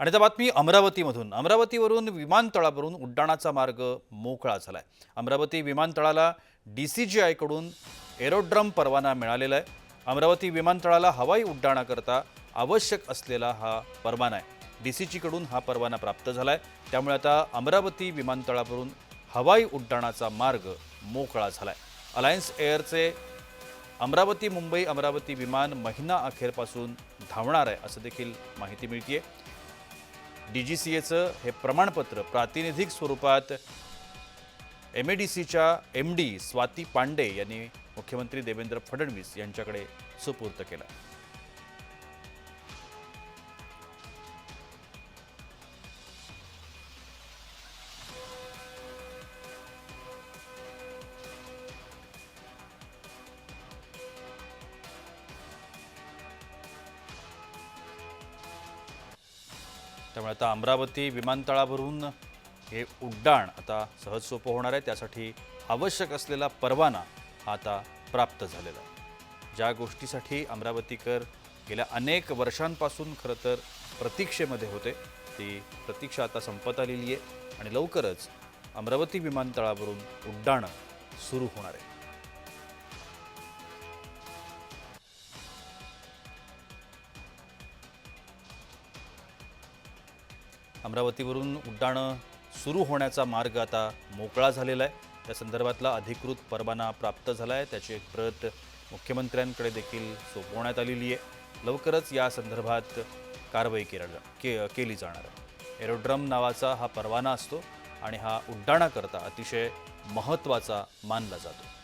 आणि आता बातमी अमरावतीमधून. अमरावतीवरून विमानतळावरून उड्डाणाचा मार्ग मोकळा झाला आहे अमरावती विमानतळाला डी सी जी आयकडून एरोड्रम परवाना मिळालेला आहे. अमरावती विमानतळाला हवाई उड्डाणाकरता आवश्यक असलेला हा परवाना आहे. डी सी जीकडून हा परवाना प्राप्त झाला आहे त्यामुळे आता अमरावती विमानतळावरून हवाई उड्डाणाचा मार्ग मोकळा झाला आहे अलायन्स एअरचे अमरावती मुंबई अमरावती विमान महिना अखेरपासून धावणार आहे असं देखील माहिती मिळतीये. डी जी सी एचं हे प्रमाणपत्र प्रातिनिधिक स्वरूपात एम ए डी सीच्या एम डी स्वाती पांडे यांनी मुख्यमंत्री देवेंद्र फडणवीस यांच्याकडे सुपूर्त केलं. त्यामुळे आता अमरावती विमानतळावरून हे उड्डाण आता सहज सोपं होणार आहे. त्यासाठी आवश्यक असलेला परवाना हा आता प्राप्त झालेला आहे. ज्या गोष्टीसाठी अमरावतीकर गेल्या अनेक वर्षांपासून खरं तर प्रतीक्षेमध्ये होते ती प्रतीक्षा आता संपत आलेली आहे आणि लवकरच अमरावती विमानतळावरून उड्डाणं सुरू होणार आहे. अमरावतीवरून उड्डाणं सुरू होण्याचा मार्ग आता मोकळा झालेला आहे. त्या संदर्भातला अधिकृत परवाना प्राप्त झाला आहे त्याची एक प्रत मुख्यमंत्र्यांकडे देखील सोपवण्यात आलेली आहे. लवकरच या संदर्भात कारवाई केल्या के केली जाणार आहे. एरोड्रम नावाचा हा परवाना असतो आणि हा उड्डाणाकरता अतिशय महत्त्वाचा मानला जातो.